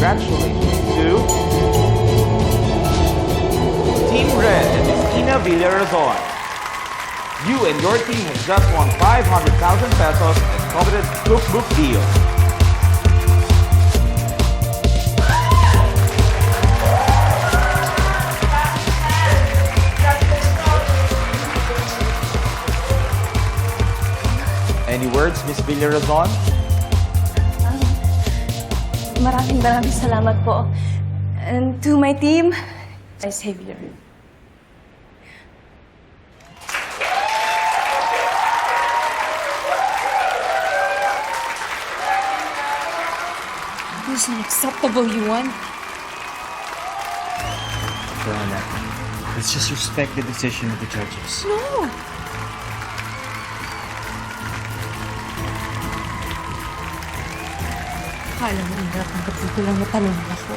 congratulations to Team Red and Miss Villarazon. You and your team have just won 500,000 pesos and coveted cookbook deal. Any words, Miss Villarazon? Maraming maraming salamat po. And to my team, my savior. This is unacceptable, Yuan. Joanna, let's just respect the decision of the judges. No! Akala mo rin natanggap dito lang na tanong ako.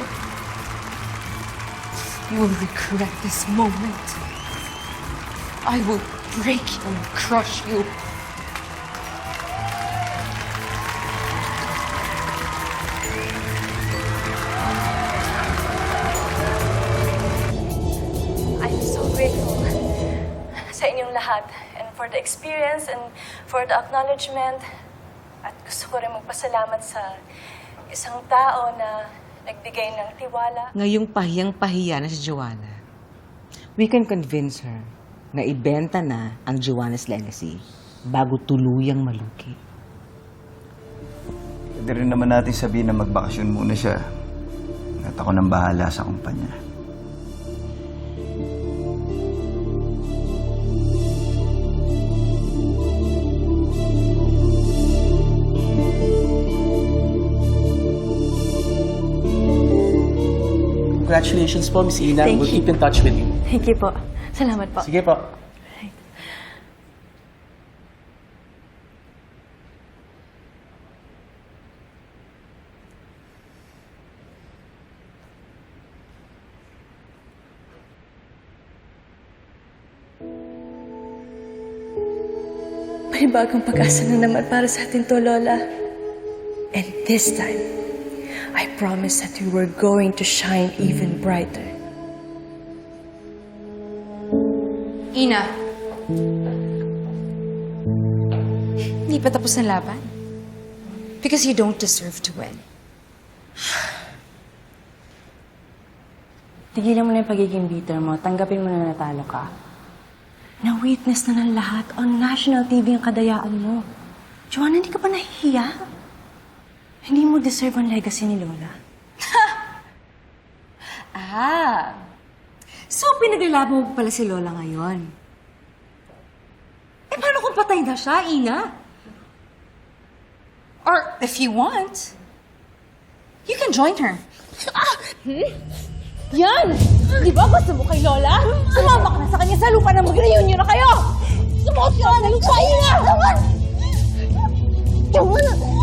You will regret this moment. I will break you and crush you. Sa inyong lahat and for the experience and for the acknowledgement. At gusto ko rin magpasalamat sa isang tao na nagbigay ng tiwala. Ngayong pahiyang-pahiya na si Joanna, we can convince her na ibenta na ang Joanna's legacy bago tuluyang maluki. Pwede rin naman natin sabihin na magbakasyon muna siya. At ako nang bahala sa kumpanya. Congratulations po, Miss Ina. Thank we'll you. keep in touch with you. Thank you po. Salamat po. Sige po. May bagong pag-asa na naman para sa atin to, Lola. And this time, I promise that we were going to shine even brighter. Ina. Hindi pa tapos ng laban. Because you don't deserve to win. Tigilan mo na yung pagiging bitter mo. Tanggapin mo na natalo ka. Na-witness na ng lahat on national TV ang kadayaan mo. Joanna, hindi ka ba nahihiya? Hindi mo deserve ang legacy ni Lola. Ah. So, pinaglalaban mo pala si Lola ngayon. Eh, paano kung patay na siya, Ina? Or, if you want, you can join her. Ah! Yan! Di ba gusto mo kay Lola? Sumama ka na sa kanya sa lupa na mag-reunion na kayo! Sumuot ka na lupa, Ina! Tawa! Tawa na!